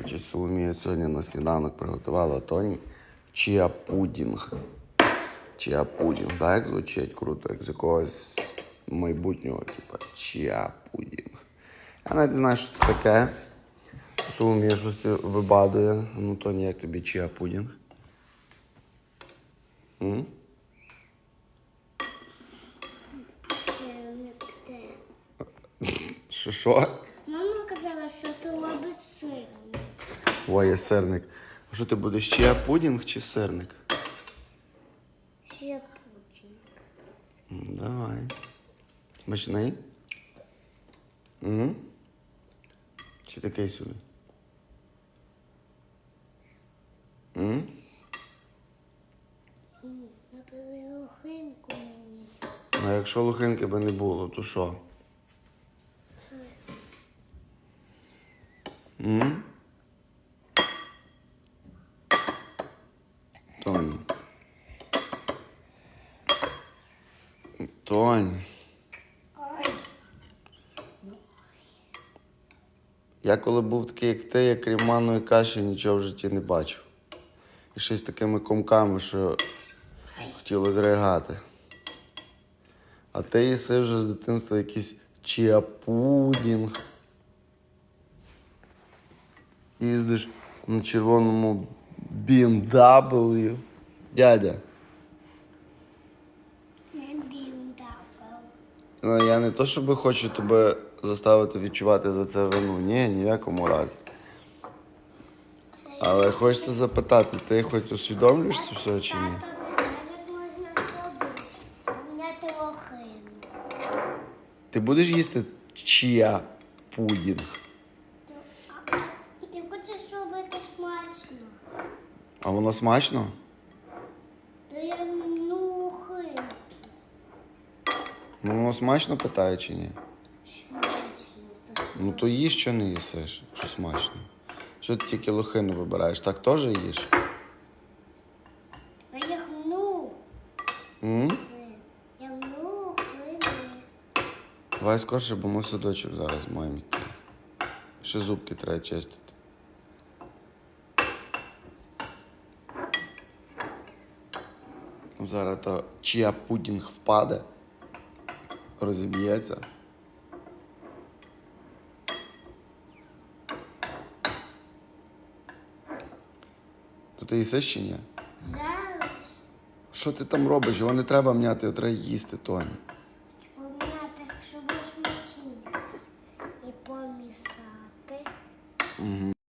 Коротше, Соломія сьогодні на сніданок приготувала Тоні чіа-пудінг. Чіа-пудінг. Так як звучить круто, як з якогось майбутнього, типу, чіа-пудінг. Я навіть не знаю, що це таке. Соломія щось вибадує. Ну, Тоні, як тобі чіа-пудінг? М? Що що? Ой, є сирник. А що ти будеш чіа-пудінг чи сирник? Ще пудінг. Давай. Смачний? Угу. Чи такий собі? М? Лохинку мені. А якщо лохинки би не було, то що? М? Тонь. Тонь. Я коли був такий, як ти, я крім манної каші нічого в житті не бачив. І з такими комками, що хотілося зригати. А ти їси вже з дитинства якийсь чіапудінг. Їздиш на червоному BMW. Дядя. не біндапав. Ну, я не то, щоб хочу тебе заставити відчувати за це вину. Ні, ні в якому разі. Але хочеться запитати, ти хоч усвідомлюєш це все чи ні? Ти будеш їсти чия пудінг? А, Ти хочеш робити смачно? А воно смачно? Я ну. Ну, воно смачно питає чи ні? Смачно. Ну то їж, що не їсиш, якщо смачно. Що ти тільки лохину вибираєш? Так теж їш? А я гну. М? Я гну лохини. Давай скорше, бо ми в садочок зараз маємо йти. Ще зубки треба чистити. Ну, зараз то чия пудінг впаде, розіб'ється. Тут ти їси ще ні? Зараз. Що ти там робиш? Його не треба м'яти, його треба їсти, Тоні. Пом'яти, щоб смачніше. І помісати. Угу.